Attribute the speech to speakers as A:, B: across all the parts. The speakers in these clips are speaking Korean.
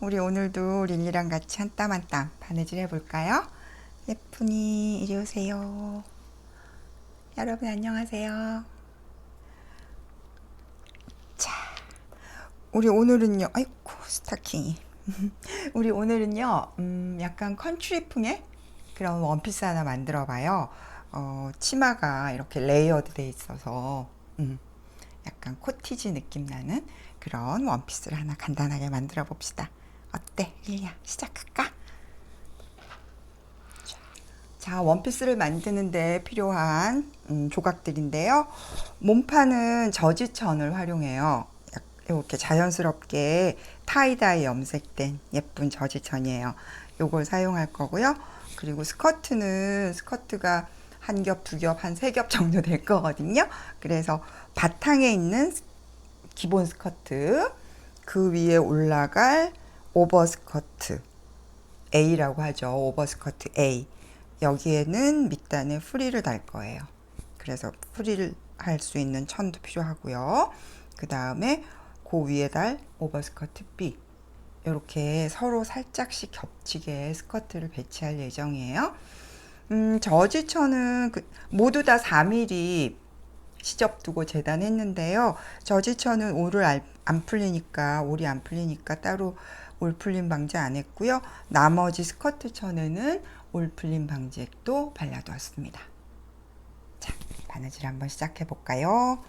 A: 우리 오늘도 릴리랑 같이 한 땀 한 땀 바느질 해볼까요? 예쁜이 이리 오세요. 여러분 안녕하세요. 자, 우리 오늘은요. 아이고 스타킹이. 우리 오늘은요. 음, 약간 컨트리풍의 그런 원피스 하나 만들어봐요. 어, 치마가 이렇게 레이어드 돼 있어서 음, 약간 코티지 느낌 나는 그런 원피스를 하나 간단하게 만들어 봅시다. 어때, 릴리야? 시작할까? 자, 자, 원피스를 만드는데 필요한 음, 조각들인데요. 몸판은 저지천을 활용해요. 약- 이렇게 자연스럽게 타이다이 염색된 예쁜 저지천이에요. 요걸 사용할 거고요. 그리고 스커트는 스커트가 한 겹, 두 겹, 한 세 겹 정도 될 거거든요. 그래서 바탕에 있는 기본 스커트, 그 위에 올라갈 오버스커트, A라고 하죠. 오버스커트 A. 여기에는 밑단에 프리를 달 거예요. 그래서 프리를 할 수 있는 천도 필요하고요. 그 다음에 그 위에 달 오버스커트 B. 이렇게 서로 살짝씩 겹치게 스커트를 배치할 예정이에요. 음, 저지천은 그, 모두 다 4mm 시접 두고 재단했는데요. 저지천은 올을 알- 안 풀리니까 올이 안 풀리니까 따로 올 풀림 방지 안 했고요. 나머지 스커트 천에는 올 풀림 방지액도 발라두었습니다. 자, 바느질 한번 시작해 볼까요?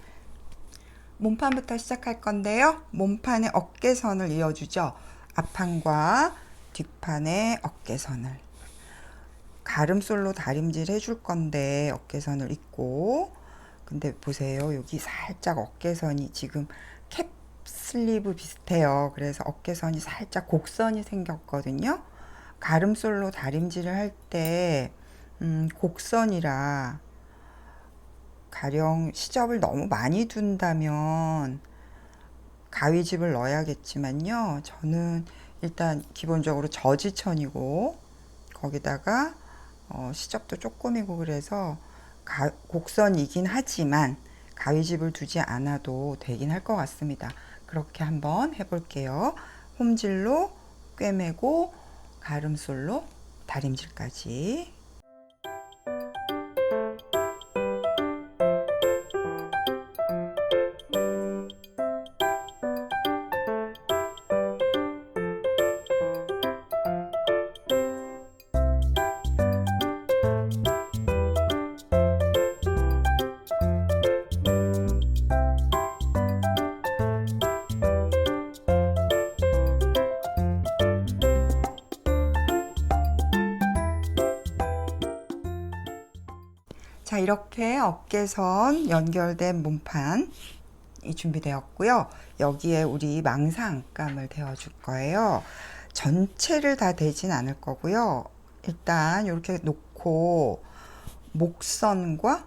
A: 몸판부터 시작할 건데요. 몸판의 어깨선을 이어주죠. 앞판과 뒷판의 어깨선을 가름솔로 다림질 해줄 건데 어깨선을 입고 근데 보세요. 여기 살짝 어깨선이 지금 캡 슬리브 비슷해요. 그래서 어깨선이 살짝 곡선이 생겼거든요. 가름솔로 다림질을 할때 음, 곡선이라 가령 시접을 너무 많이 둔다면 가위집을 넣어야겠지만요. 저는 일단 기본적으로 저지천이고 거기다가 어, 시접도 조금이고 그래서 가, 곡선이긴 하지만 가위집을 두지 않아도 되긴 할 것 같습니다. 그렇게 한번 해볼게요. 홈질로 꿰매고 가름솔로 다림질까지. 어깨선 연결된 몸판이 준비되었고요. 여기에 우리 망사 안감을 대어줄 거예요. 전체를 다 대진 않을 거고요. 일단 이렇게 놓고 목선과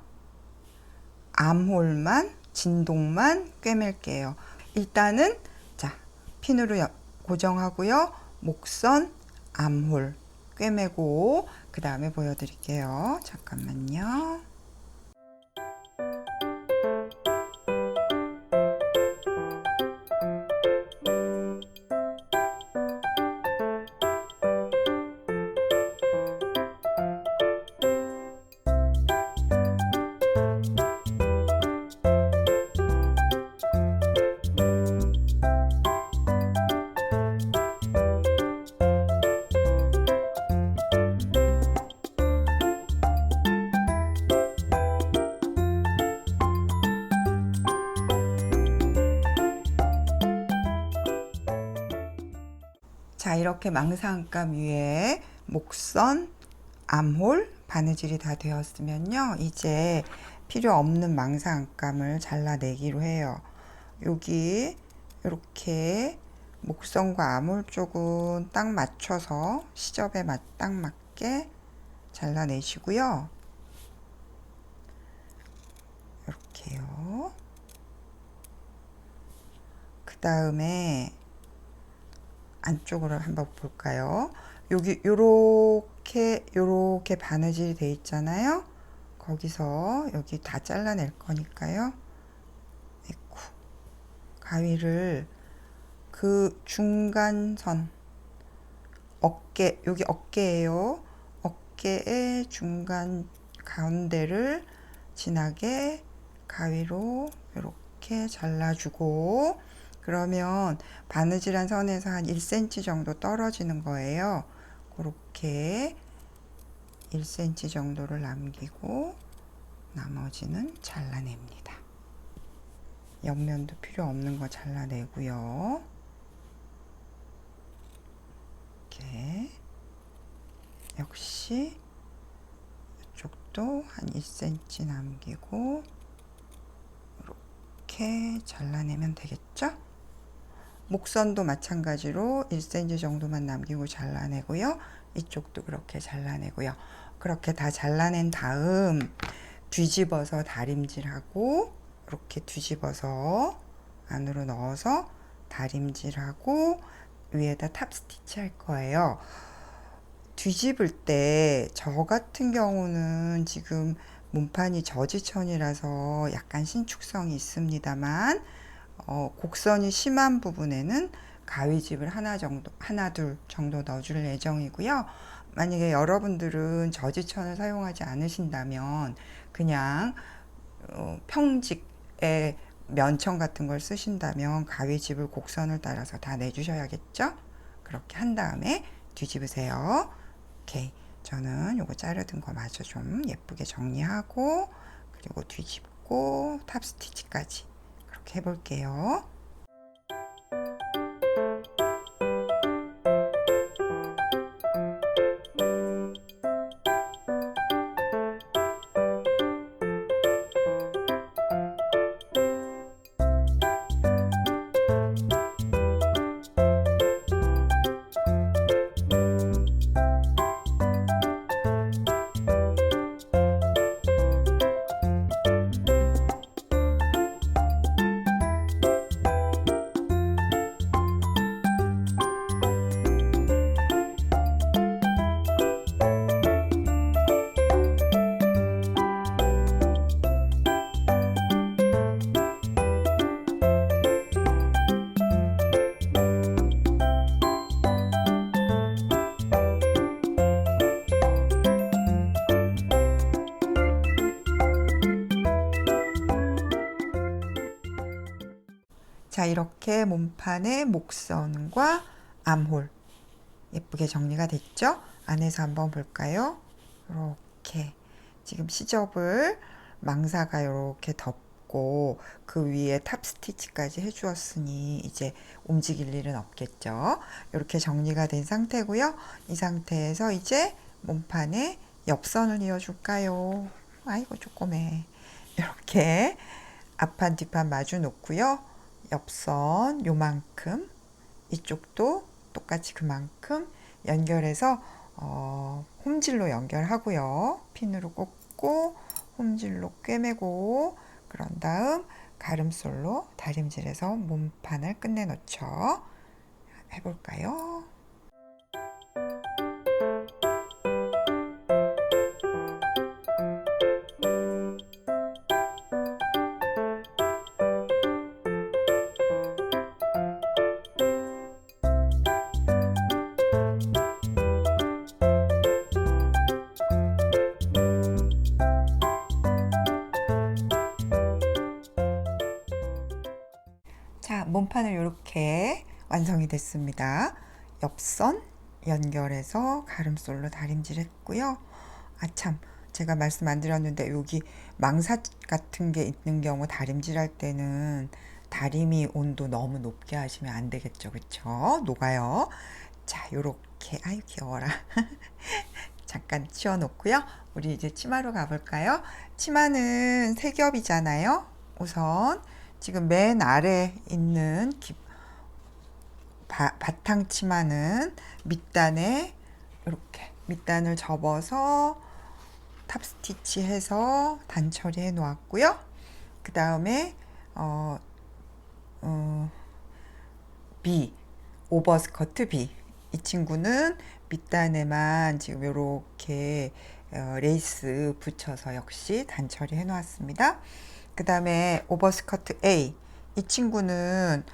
A: 암홀만 진동만 꿰맬게요. 일단은 자 핀으로 여- 고정하고요. 목선 암홀 꿰매고 그 다음에 보여드릴게요. 잠깐만요. 자, 이렇게 망사안감 위에 목선, 암홀, 바느질이 다 되었으면요. 이제 필요 없는 망사안감을 잘라내기로 해요. 여기 이렇게 목선과 암홀 쪽은 딱 맞춰서 시접에 맞, 딱 맞게 잘라내시고요. 이렇게요. 그 다음에 안쪽으로 한번 볼까요? 여기 요렇게 요렇게 바느질이 돼 있잖아요. 거기서 여기 다 잘라낼 거니까요. 아이고, 가위를 그 중간선 어깨 여기 어깨예요. 어깨의 중간 가운데를 진하게 가위로 이렇게 잘라주고 그러면 바느질한 선에서 한 1cm 정도 떨어지는 거예요. 그렇게 1cm 정도를 남기고 나머지는 잘라냅니다. 옆면도 필요 없는 거 잘라내고요. 이렇게 역시 이쪽도 한 1cm 남기고 이렇게 잘라내면 되겠죠? 목선도 마찬가지로 1cm 정도만 남기고 잘라내고요. 이쪽도 그렇게 잘라내고요. 그렇게 다 잘라낸 다음 뒤집어서 다림질하고 이렇게 뒤집어서 안으로 넣어서 다림질하고 위에다 탑 스티치 할 거예요. 뒤집을 때 저 같은 경우는 지금 몸판이 저지천이라서 약간 신축성이 있습니다만 어, 곡선이 심한 부분에는 가위집을 하나 정도, 하나 둘 정도 넣어줄 예정이고요. 만약에 여러분들은 저지천을 사용하지 않으신다면 그냥 어, 평직의 면천 같은 걸 쓰신다면 가위집을 곡선을 따라서 다 내주셔야겠죠? 그렇게 한 다음에 뒤집으세요. 오케이. 저는 요거 자르던 거 마저 좀 예쁘게 정리하고 그리고 뒤집고 탑 스티치까지 해볼게요. 자, 이렇게 몸판의 목선과 암홀 예쁘게 정리가 됐죠? 안에서 한번 볼까요? 이렇게 지금 시접을 망사가 이렇게 덮고 그 위에 탑 스티치까지 해주었으니 이제 움직일 일은 없겠죠? 이렇게 정리가 된 상태고요. 이 상태에서 이제 몸판에 옆선을 이어줄까요? 아이고 조그매. 이렇게 앞판 뒷판 마주 놓고요. 옆선 요만큼 이쪽도 똑같이 그만큼 연결해서 어, 홈질로 연결하고요. 핀으로 꽂고 홈질로 꿰매고 그런 다음 가름솔로 다림질해서 몸판을 끝내놓죠. 해볼까요? 몸판을 이렇게 완성이 됐습니다. 옆선 연결해서 가름솔로 다림질 했고요. 아, 참. 제가 말씀 안 드렸는데 여기 망사 같은 게 있는 경우 다림질 할 때는 다리미 온도 너무 높게 하시면 안 되겠죠. 그쵸? 녹아요. 자, 요렇게. 아유, 귀여워라. 잠깐 치워놓고요. 우리 이제 치마로 가볼까요? 치마는 세 겹이잖아요. 우선 지금 맨 아래 있는 기, 바, 바탕 치마는 밑단에 이렇게 밑단을 접어서 탑 스티치 해서 단 처리해 놓았고요. 그 다음에 어, 어, B 오버스커트 B 이 친구는 밑단에만 지금 이렇게 어, 레이스 붙여서 역시 단 처리 해 놓았습니다. 그 다음에 오버스커트 A 이 친구는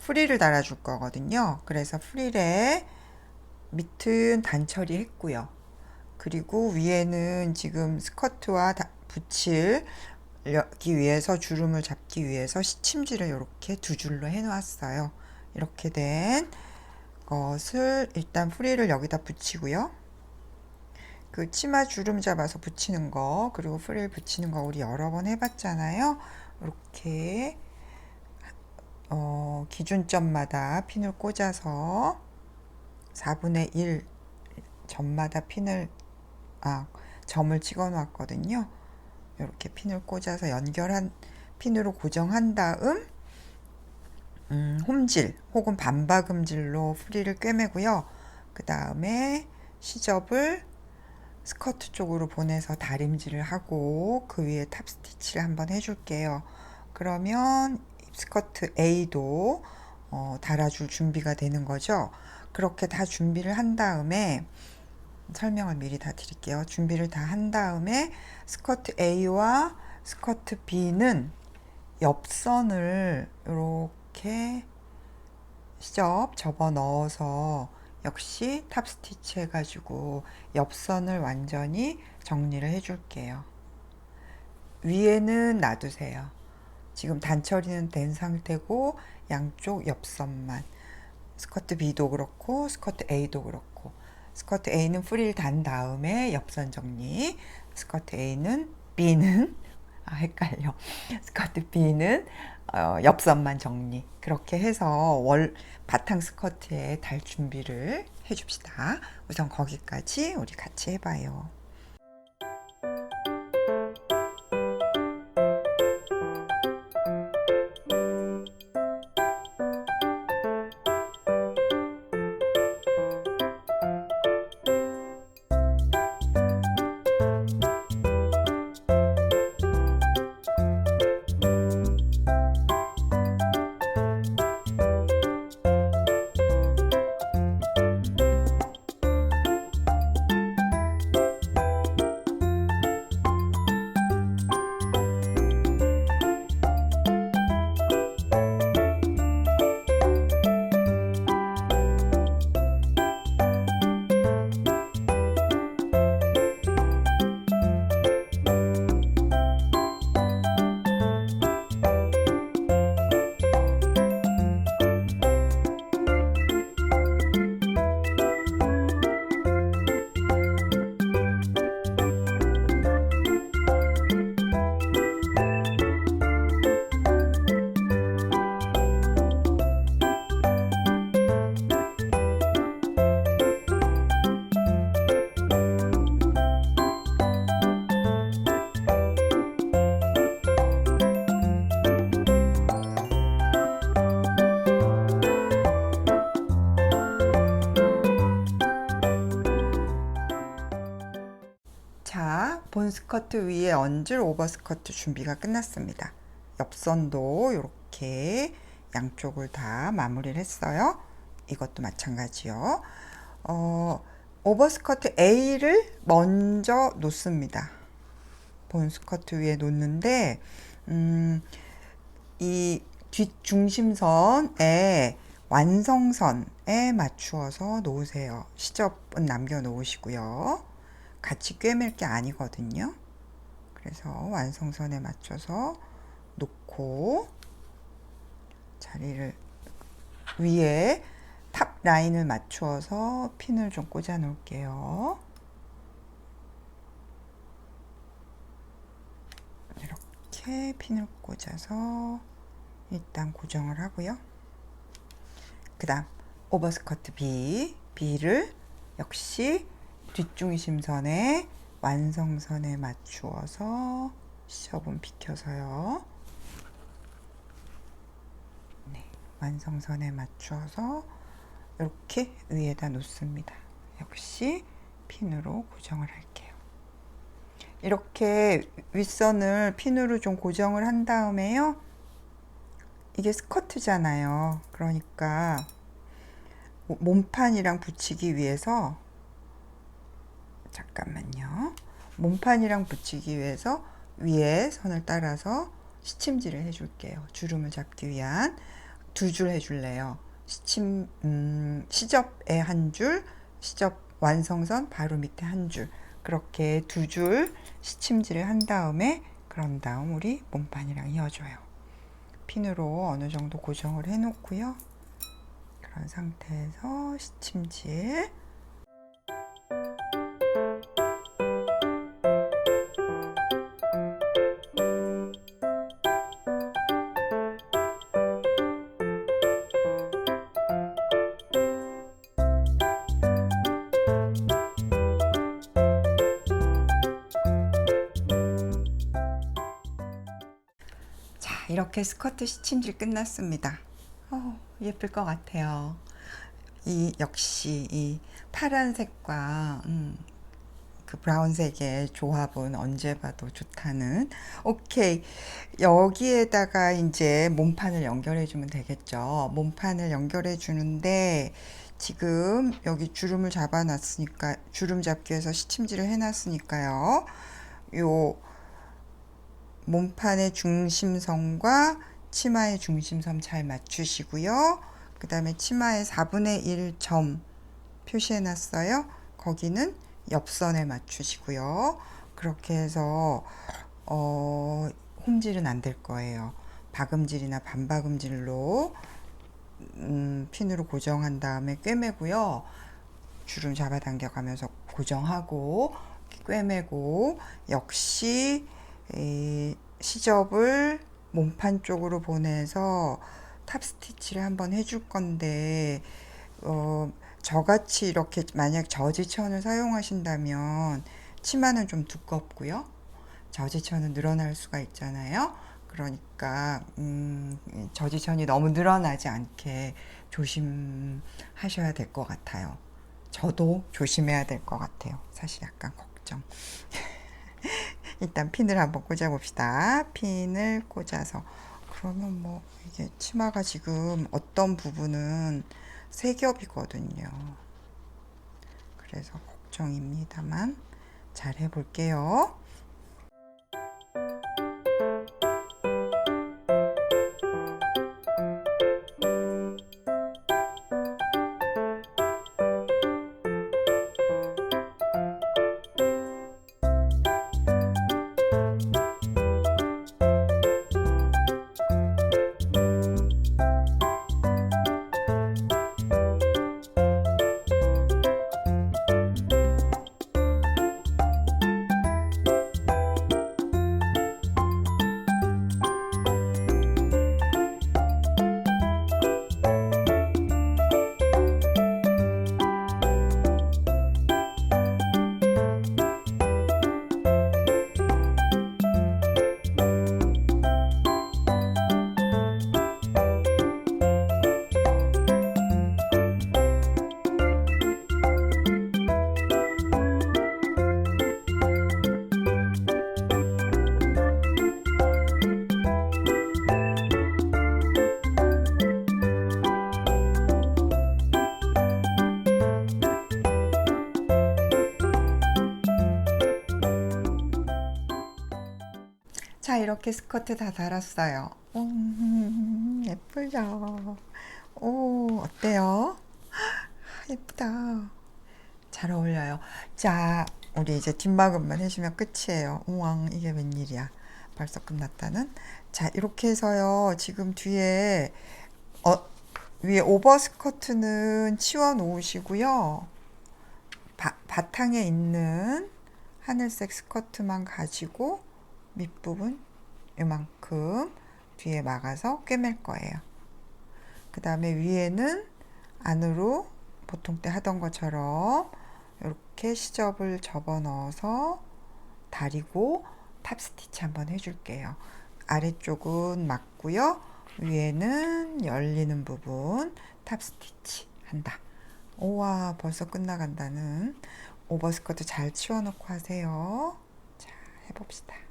A: 프릴을 달아줄 거거든요. 그래서 프릴에 밑은 단처리 했고요. 그리고 위에는 지금 스커트와 다- 붙일 기 위해서 주름을 잡기 위해서 시침지를 이렇게 두 줄로 해 놓았어요. 이렇게 된 것을 일단 프릴을 여기다 붙이고요. 그 치마 주름 잡아서 붙이는 거 그리고 프릴 붙이는 거 우리 여러 번 해봤잖아요. 이렇게 어, 기준점마다 핀을 꽂아서 4분의 1 점마다 핀을 아 점을 찍어 놨거든요. 이렇게 핀을 꽂아서 연결한 핀으로 고정한 다음 음, 홈질 혹은 반박음질로 프릴을 꿰매고요. 그 다음에 시접을 스커트 쪽으로 보내서 다림질을 하고 그 위에 탑 스티치를 한번 해줄게요. 그러면 스커트 A도 어, 달아줄 준비가 되는 거죠. 그렇게 다 준비를 한 다음에 설명을 미리 다 드릴게요. 준비를 다 한 다음에 스커트 A와 스커트 B는 옆선을 이렇게 시접 접어 넣어서 역시 탑 스티치 해가지고 옆선을 완전히 정리를 해줄게요. 위에는 놔두세요. 지금 단처리는 된 상태고 양쪽 옆선만 스커트 B도 그렇고 스커트 A도 그렇고 스커트 A는 프릴 단 다음에 옆선 정리 스커트 A는 B는 아 헷갈려 스커트 B는 어, 옆선만 정리. 그렇게 해서 월 바탕 스커트에 달 준비를 해줍시다. 우선 거기까지 우리 같이 해봐요 스커트 위에 얹을 오버 스커트 준비가 끝났습니다. 옆선도 이렇게 양쪽을 다 마무리를 했어요. 이것도 마찬가지요. 어, 오버 스커트 A를 먼저 놓습니다. 본 스커트 위에 놓는데, 음, 이 뒷중심선에 완성선에 맞추어서 놓으세요. 시접은 남겨 놓으시고요. 같이 꿰맬 게 아니거든요. 그래서 완성선에 맞춰서 놓고 자리를 위에 탑 라인을 맞추어서 핀을 좀 꽂아 놓을게요. 이렇게 핀을 꽂아서 일단 고정을 하고요. 그 다음 오버스커트 B, B를 역시 뒷중심선에 완성선에 맞추어서 시접은 비켜서요. 네, 완성선에 맞추어서 이렇게 위에다 놓습니다. 역시 핀으로 고정을 할게요. 이렇게 윗선을 핀으로 좀 고정을 한 다음에요. 이게 스커트잖아요. 그러니까 몸판이랑 붙이기 위해서 잠깐만요. 몸판이랑 붙이기 위해서 위에 선을 따라서 시침질을 해줄게요. 주름을 잡기 위한 두 줄 해줄래요. 시침 음, 시접에 한 줄, 시접 완성선 바로 밑에 한 줄. 그렇게 두 줄 시침질을 한 다음에 그런 다음 우리 몸판이랑 이어줘요. 핀으로 어느 정도 고정을 해 놓고요. 그런 상태에서 시침질 이렇게 스커트 시침질 끝났습니다. 어, 예쁠 것 같아요. 이 역시 이 파란색과 음, 그 브라운색의 조합은 언제 봐도 좋다는. 오케이. 여기에다가 이제 몸판을 연결해 주면 되겠죠. 몸판을 연결해 주는데 지금 여기 주름을 잡아 놨으니까 주름 잡기에서 시침질을 해 놨으니까요. 요 몸판의 중심선과 치마의 중심선 잘 맞추시고요. 그 다음에 치마의 4분의 1 점 표시해 놨어요. 거기는 옆선에 맞추시고요. 그렇게 해서 어, 홈질은 안 될 거예요. 박음질이나 반박음질로 음, 핀으로 고정한 다음에 꿰매고요. 주름 잡아당겨 가면서 고정하고 꿰매고 역시 이 시접을 몸판 쪽으로 보내서 탑 스티치를 한번 해줄 건데 어, 저같이 이렇게 만약 저지천을 사용하신다면 치마는 좀 두껍고요. 저지천은 늘어날 수가 있잖아요. 그러니까 음, 저지천이 너무 늘어나지 않게 조심하셔야 될 것 같아요. 저도 조심해야 될 것 같아요. 사실 약간 걱정. 일단 핀을 한번 꽂아 봅시다. 핀을 꽂아서 그러면 뭐 이게 치마가 지금 어떤 부분은 세 겹이거든요. 그래서 걱정입니다만 잘 해볼게요. 자, 이렇게 스커트 다 달았어요. 음, 예쁘죠? 오, 어때요? 예쁘다. 잘 어울려요. 자, 우리 이제 뒷마감만 해주면 끝이에요. 우왕, 이게 웬일이야. 벌써 끝났다는. 자, 이렇게 해서요. 지금 뒤에, 어, 위에 오버스커트는 치워 놓으시고요. 바, 바탕에 있는 하늘색 스커트만 가지고 밑부분 이만큼 뒤에 막아서 꿰맬 거예요. 그 다음에 위에는 안으로 보통 때 하던 것처럼 이렇게 시접을 접어 넣어서 다리고 탑 스티치 한번 해줄게요. 아래쪽은 맞고요. 위에는 열리는 부분 탑 스티치 한다. 오와 벌써 끝나간다는 오버스커트 잘 치워놓고 하세요. 자 해봅시다.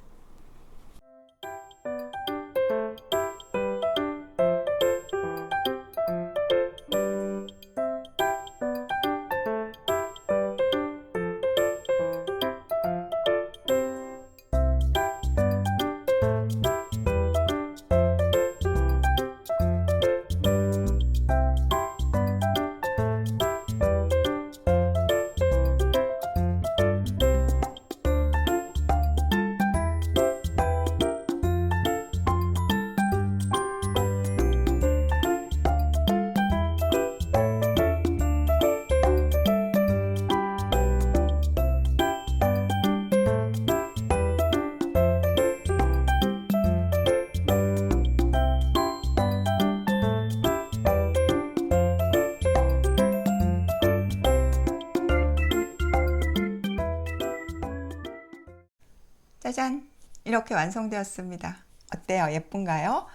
A: 이렇게 완성되었습니다. 어때요? 예쁜가요?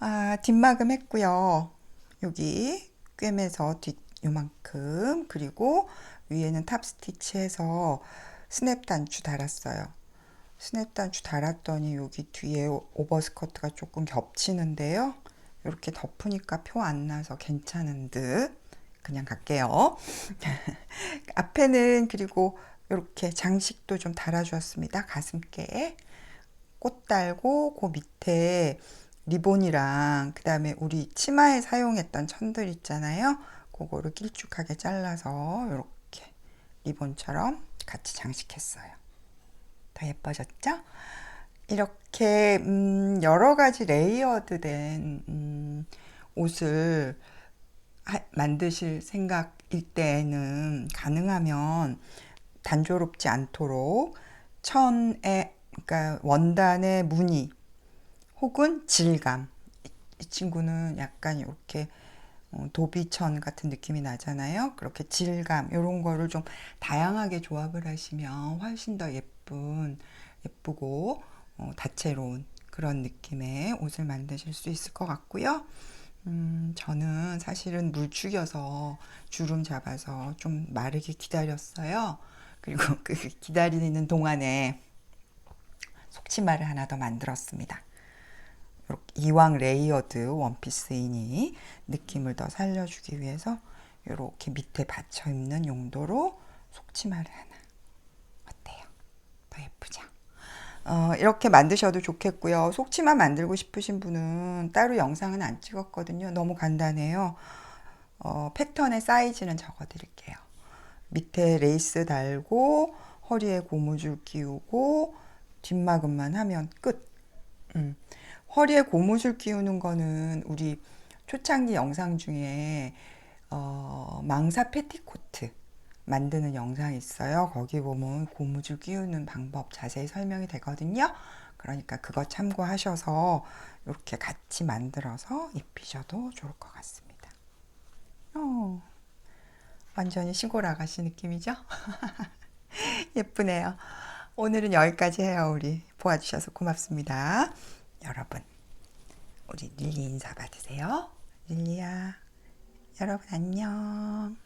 A: 아, 뒷마금 했고요. 여기 꿰매서 뒷 요만큼 그리고 위에는 탑 스티치해서 스냅 단추 달았어요. 스냅 단추 달았더니 여기 뒤에 오버스커트가 조금 겹치는데요. 이렇게 덮으니까 표 안 나서 괜찮은 듯. 그냥 갈게요. 앞에는 그리고 이렇게 장식도 좀 달아주었습니다. 가슴께에 꽃 달고 그 밑에 리본이랑 그 다음에 우리 치마에 사용했던 천들 있잖아요. 그거를 길쭉하게 잘라서 이렇게 리본처럼 같이 장식했어요. 더 예뻐졌죠? 이렇게 음, 여러 가지 레이어드 된 음, 옷을 하, 만드실 생각일 때에는 가능하면 단조롭지 않도록 천에 그러니까 원단의 무늬 혹은 질감 이, 이 친구는 약간 이렇게 어, 도비천 같은 느낌이 나잖아요. 그렇게 질감 이런 거를 좀 다양하게 조합을 하시면 훨씬 더 예쁜 예쁘고 어, 다채로운 그런 느낌의 옷을 만드실 수 있을 것 같고요. 음, 저는 사실은 물 죽여서 주름 잡아서 좀 마르게 기다렸어요. 그리고 그 기다리는 동안에 속치마를 하나 더 만들었습니다. 이왕 레이어드 원피스이니 느낌을 더 살려주기 위해서 이렇게 밑에 받쳐 입는 용도로 속치마를 하나. 어때요? 더 예쁘죠? 어, 이렇게 만드셔도 좋겠고요. 속치마 만들고 싶으신 분은 따로 영상은 안 찍었거든요. 너무 간단해요. 어, 패턴의 사이즈는 적어 드릴게요. 밑에 레이스 달고 허리에 고무줄 끼우고 뒷마금만 하면 끝. 음. 허리에 고무줄 끼우는 거는 우리 초창기 영상 중에 어, 망사 패티코트 만드는 영상이 있어요. 거기 보면 고무줄 끼우는 방법 자세히 설명이 되거든요. 그러니까 그거 참고하셔서 이렇게 같이 만들어서 입히셔도 좋을 것 같습니다. 어, 완전히 시골 아가씨 느낌이죠? 예쁘네요. 오늘은 여기까지 해요, 우리. 보아주셔서 고맙습니다. 여러분, 우리 릴리 인사 받으세요. 릴리야, 여러분 안녕.